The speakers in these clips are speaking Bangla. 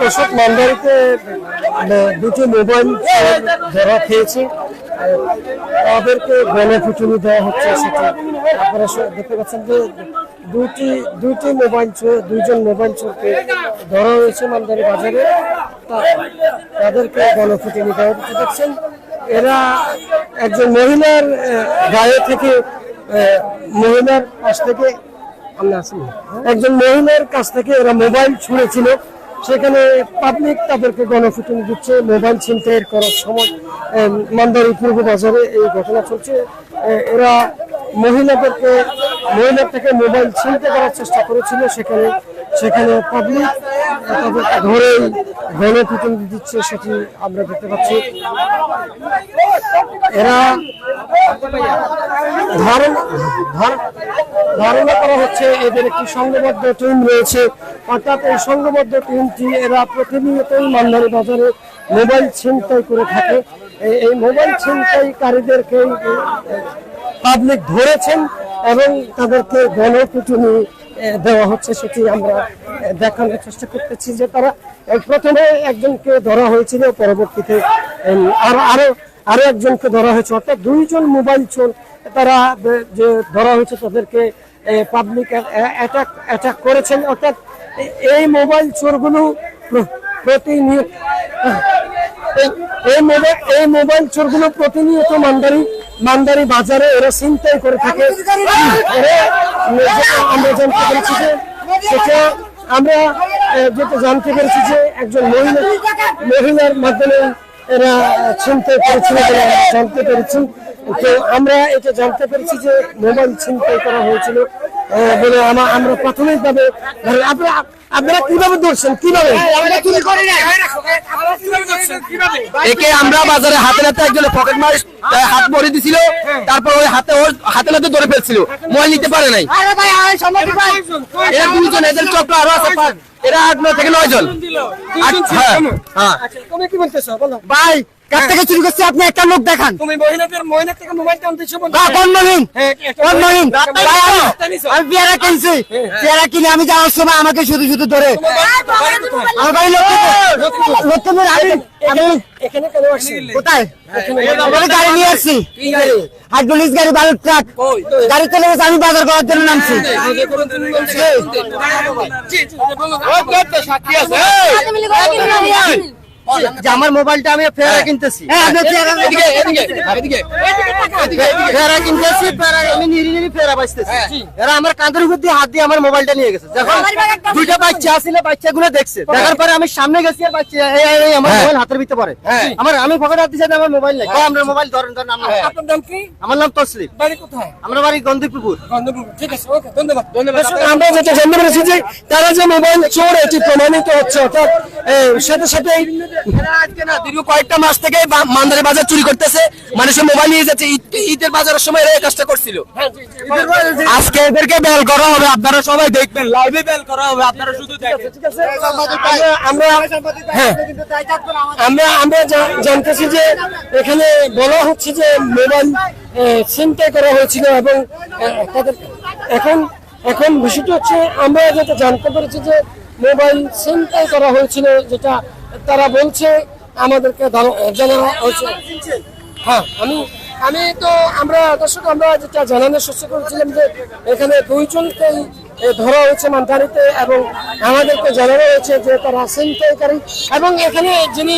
দর্শক, মালদারিতে দুটি মোবাইল ধরা খেয়েছে। তাদেরকে গণপিটুনি দেওয়া হচ্ছে সেটা আপনারা দেখতে পাচ্ছেন যে দুটি দুটি মোবাইল চোর দুইজন মোবাইল চোরকে ধরা হয়েছে মালদারি বাজারে। তাদেরকে গণপিটুনি দেওয়া হচ্ছে। দেখছেন এরা একজন মহিলার গায়ে থেকে মহিলার কাছ থেকে একজন মহিলার কাছ থেকে এরা মোবাইল ছুঁড়েছিল। সেখানে পাবলিক তাদেরকে গণফুটুনি দিচ্ছে, মোবাইল ছিনতাইয়ের করার সময় মান্দারি পূর্ব বাজারে এই ঘটনা চলছে। এরা মহিলাদেরকে মহিলার থেকে মোবাইল ছিনতে করার চেষ্টা করেছিল। সেখানে সেখানে পাবলিক তাদেরকে ধরেই গণফুটুনি দিচ্ছে সেটি আমরা দেখতে পাচ্ছি। এরা ধার- ধারণা করা হচ্ছে এদের একটি সংঘবদ্ধ টিম রয়েছে। অর্থাৎ এই সংঘবদ্ধ টিমটি এরা প্রতিনিয়তই মান্দারি বাজারে মোবাইল ছিনতাই করে থাকে। এই- মোবাইল ছিনতাইকারীদেরকে পাবলিক ধরেছেন এবং তাদেরকে গণপিটুনি দেওয়া হচ্ছে সেটি আমরা দেখানোর চেষ্টা করতেছি যে তারা প্রথমে একজনকে ধরা হয়েছিল, পরবর্তীতে আরও আরও আরও একজনকে ধরা হয়েছে। অর্থাৎ দুইজন মোবাইল চোর, তারা যে ধরা হয়েছে তাদেরকে পাবলিক অ্যাটাক অ্যাটাক করেছেন। অর্থাৎ এই মোবাইল চোরগুলো প্র- প্রতিনিয়ত এই- এই মোবাইল এই মোবাইল চোরগুলো প্রতিনিয়ত মান্দারি মান্দারি বাজারে এরা চিন্তাই করে থাকে। যেটা আমরা জানতে পেরেছি যে সেটা আমরা যেটা জানতে পেরেছি যে একজন মহিলা মহিলার মাধ্যমে এরা চিন্তাই করেছিল বলে জানতে পেরেছি। তো আমরা এটা জানতে পেরেছি যে মোবাইল ছিনতাই করা হয়েছিল। বলে আমা- আমরা প্রাথমিকভাবে আপনারা আপনারা কীভাবে ধরছেন? কীভাবে? একে আমরা বাজারে হাতে হাতে একজন পকেট মার হাত ভরে দিছিল তারপর ওই হাতে ওর হাতে হাতে ধরে ফেলছিল। মোবাইল নিতে পারে নাই। এরা দুজন এদের চক্র আরও আছে এরা আট নয় থেকে নয় জন আট- হ্যাঁ, হ্যাঁ। তুমি কি বলতেছো? বলো। ভাই কার থেকে চুরি করছে আপনি একটা লোক দেখান তুমি মহিলাদের মহিলা থেকে মোবাইল টানতেছো কোন মহিন হ্যাঁ, কোন মহিন আমি- রাস্তায় নিছো। আমি পেয়ারা কিনছি পেয়ারা কিনে আমি যাওয়ার সময় আমাকে শুধু শুধু ধরে আমার বাড়ি লক্ষ্মীপুর লক্ষ্মীপুর আমি আমি এখানে কেন আসছি কোথায় গাড়ি নিয়ে আসছি হাইড্রোলিক্স গাড়ি বালুর ট্রাক গাড়ি চলে গেছে আমি বাজার করার জন্য নামছি যে আমার মোবাইলটা আমি ফেরা কিনতেছি। ফেরা কিনতেছি ফেরা আমি নিরি নিরি ফেরা বাঁচতেছি। এরা আমার কাঁধের উপর দিয়ে হাত দিয়ে আমার মোবাইলটা নিয়ে গেছে। যখন দুইটা বাচ্চা আসলে বাচ্চা গুলো দেখছে। দেখার পরে আমি সামনে গেছি আর বাচ্চা এই আমার মোবাইল হাতের ভিতরে পড়ে। আমার আমি পকেট হাত দিয়েছি আমার মোবাইল নেই। আপনার মোবাইল ধরেন ধরেন আমার আপনার নাম কি? আমার নাম তসলিম। বাড়ি কোথায়? আমার বাড়ি গন্ধপুকুর গন্ধপুর। ঠিক আছে ওকে ধন্যবাদ। ধন্যবাদ। আমরা যেটা জানতে পেরেছি যে তারা যে মোবাইল চোর এটি প্রমাণিত হচ্ছে অর্থাৎ সাথে সাথে দীর্ঘ কয়েকটা মাস থেকে বাজার চুরি করতেছে। মানুষের মোবাইল নিয়ে যাচ্ছে। ঈদ- ঈদের বাজারের সময় এরা কাজটা করছিল। আজকে এদেরকে বেল করা হবে। আপনারা সবাই দেখবেন লাইভে বেল করা হবে। আপনারা শুধু দেখেন। আমরা হ্যাঁ। আমরা আমরা জানতেছি যে এখানে বলা হচ্ছে যে মোবাইল ছিনতাই করা হয়েছিল এবং তাদের এখন এখন বিষয়টি হচ্ছে আমরা যেটা জানতে পেরেছি যে মোবাইল ছিনতাই করা হয়েছিল যেটা তারা বলছে আমাদেরকে ধার- জানানো হয়েছে হ্যাঁ আমি আমি তো আমরা দর্শক আমরা যেটা জানানোর চেষ্টা করেছিলাম যে এখানে দুইজনকেই ধরা হয়েছে মানধারিতে এবং আমাদেরকে জানানো হয়েছে যে তারা ছিনতাইকারী এবং এখানে যিনি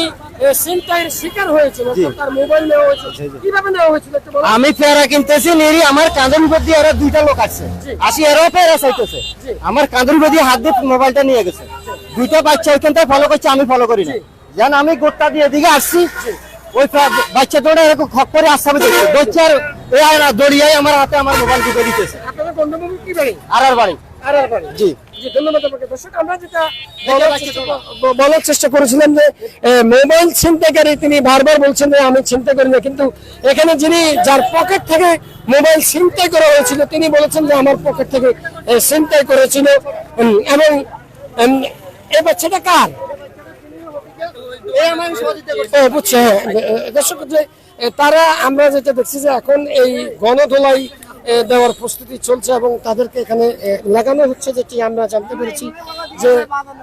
ছিনতাইয়ের শিকার হয়েছিল তার মোবাইল নেওয়া হয়েছে কীভাবে নেওয়া হয়েছিল আমি পেয়ারা কিনতেছি নেরি আমার কাঁধের উপর দিয়ে দুইটা লোক আসছে। আসি এরাও পেয়ারা চাইতেছে। আমার কাঁধের উপর হাত দিয়ে মোবাইলটা নিয়ে গেছে। দুইটা বাচ্চা ওইখান থেকে ফলো করছে আমি ফলো করি না। জান আমি গোটটা দিয়ে এদিকে আসছি ওই বাচ্চা দৌড়ে এরকম খক করে আসতে হবে দৌড়ছে আর এই আর দড়িয়াই আমার হাতে আমার মোবাইল দিতে দিতেছে। আর আর বাড়ি? আর বাড়ি। জি। বলার চেষ্টা করেছিলাম যে মোবাইল ছিনতাইকারী তিনি বারবার বলছেন যে আমি ছিনতাই করি না। কিন্তু এখানে যিনি যার পকেট থেকে মোবাইল ছিনতাই করা হয়েছিল তিনি বলেছেন যে আমার পকেট থেকে ছিনতাই করেছিল। এবং বাচ্চাটা কার? বুঝছি হ্যাঁ তারা, আমরা যেটা দেখছি যে এখন এই গণধোলাই দেওয়ার প্রস্তুতি চলছে এবং তাদেরকে এখানে লাগানো হচ্ছে, যেটি আমরা জানতে পেরেছি যে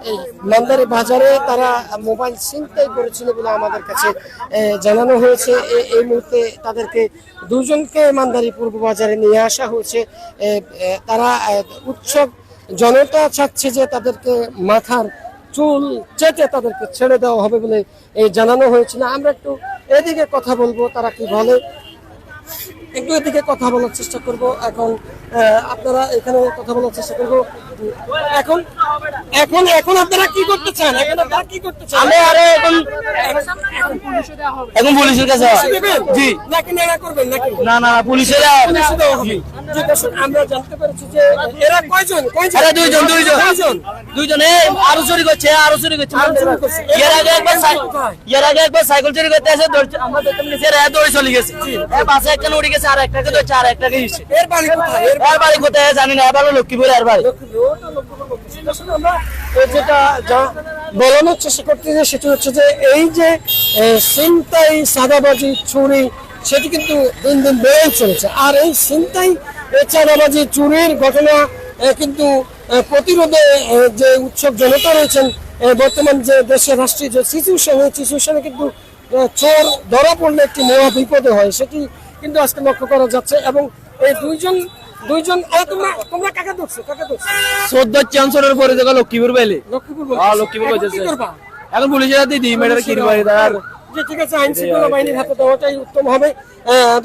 এই মান্দারি বাজারে তারা মোবাইল ছিনতাই করেছিল বলে আমাদের কাছে জানানো হয়েছে। এই মুহূর্তে তাদেরকে দুজনকে মান্দারি পূর্ব বাজারে নিয়ে আসা হয়েছে। তারা উৎসব জনতা চাচ্ছে যে তাদেরকে মাথার চুল চেটে তাদেরকে ছেড়ে দেওয়া হবে বলে এই জানানো হয়েছিল আমরা একটু এদিকে কথা বলব, তারা কি বলে? একটু এদিকে কথা বলার চেষ্টা করব। এখন আপনারা এখানে কথা বলার চেষ্টা করব। এখন এখন এখন আপনারা কি করতে চান? এখন আপনারা কি করতে চান? আমি আরে এখন এখন পুলিশের কাছে দেবেন? নাকি নেড়া করবেন? নাকি? না না পুলিশের। জি, আমরা জানতে পেরেছি যে এরা কয়জন? কয়জন? আরে দুইজন দুইজন। কয়জন? দুইজন। এই আরও চুরি করছে আরও চুরি করছে। এর আগে একবার এর আগে একবার সাইকেল চুরি করতে এসে দৌড়ছে আমরা দেখতাম নিচে এরা দৌড়ে চলে গেছে। এ পাশে একটা উড়ে গেছে এর বাড়ি কোথায়? এর বাড়ি কোথায় জানি না এবারও লক্ষ্মীপুর এর বাড়ি। এই যেটা বলানোর চেষ্টা করতেছি সেটা হচ্ছে যে এই যে সাদাবাজি চুরি সেটি কিন্তু দিন দিন বেড়ে চলেছে। আর এই এ, চাঁদাবাজি চুরির ঘটনা কিন্তু প্রতিরোধে যে উৎসব জনতা রয়েছেন বর্তমান যে দেশের রাষ্ট্রীয় যে সিচুয়েশন এই সিচুয়েশনে কিন্তু চোর ধরা পড়লে একটি মহা বিপদে হয়। সেটি কিন্তু আজকে লক্ষ্য করা যাচ্ছে এবং এই দুইজন দুইজন এ, তোমরা তোমরা কাকে দেখছ কাকে দেখছ চোদ্দ চান্সরের পরে দেখো লক্ষ্মীপুর পাইলে লক্ষ্মীপুর হ্যাঁ, লক্ষ্মীপুর করবা? এখন পুলিশের হাতে দিই মেয়েটার কি আর যে ঠিক আছে আইন শৃঙ্খলা বাহিনীর হাতে দেওয়াটাই উত্তম হবে।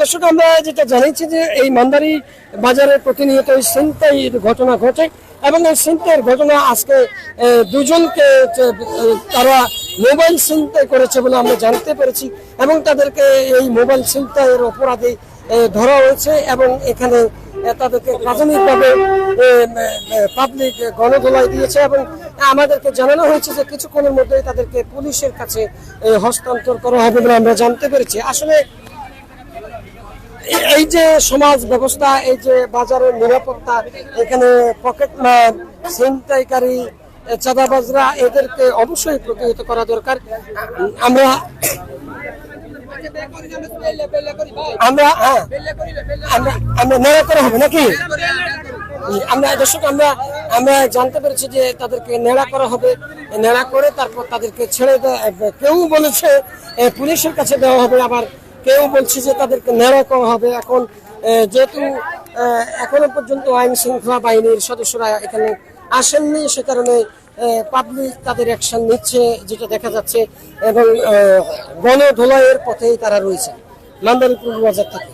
দর্শক আমরা যেটা জানিয়েছি যে এই মান্দারি বাজারে প্রতিনিয়ত এই ছিনতাইয়ের ঘটনা ঘটে এবং এই ছিনতাইয়ের ঘটনা আজকে দুজনকে তারা মোবাইল ছিনতাই করেছে বলে আমরা জানতে পেরেছি। এবং তাদেরকে এই মোবাইল ছিনতাইয়ের অপরাধে ধরা হয়েছে এবং এখানে তাদেরকে প্রাথমিকভাবে পাবলিক গণধোলাই দিয়েছে এবং আমাদেরকে জানানো হয়েছে যে কিছুক্ষণের মধ্যেই তাদেরকে পুলিশের কাছে হস্তান্তর করা হবে বলে আমরা জানতে পেরেছি। আসলে, এই- যে সমাজ ব্যবস্থা, এই যে বাজারের নিরাপত্তা, এখানে পকেট মার ছিনতাইকারী চাঁদাবাজরা, এদেরকে অবশ্যই প্রতিহত করা দরকার। আমরা আমরা হ্যাঁ, আমরা আমরা নেড়া করা হবে নাকি? আমরা দর্শক আমরা আমরা জানতে পেরেছি যে তাদেরকে নেড়া করা হবে। নেড়া করে তারপর তাদেরকে ছেড়ে কেউ বলেছে পুলিশের কাছে দেওয়া হবে আবার কেউ বলছে যে তাদেরকে নেড়া করা হবে। এখন যেহেতু এখনও পর্যন্ত আইন শৃঙ্খলা বাহিনীর সদস্যরা এখানে আসেননি সে কারণে পাবলিক তাদের অ্যাকশন নিচ্ছে, যেটা দেখা যাচ্ছে, এবং গণধোলাইয়ের পথেই তারা রয়েছে। মান্দারি পূর্ব বাজার থেকে।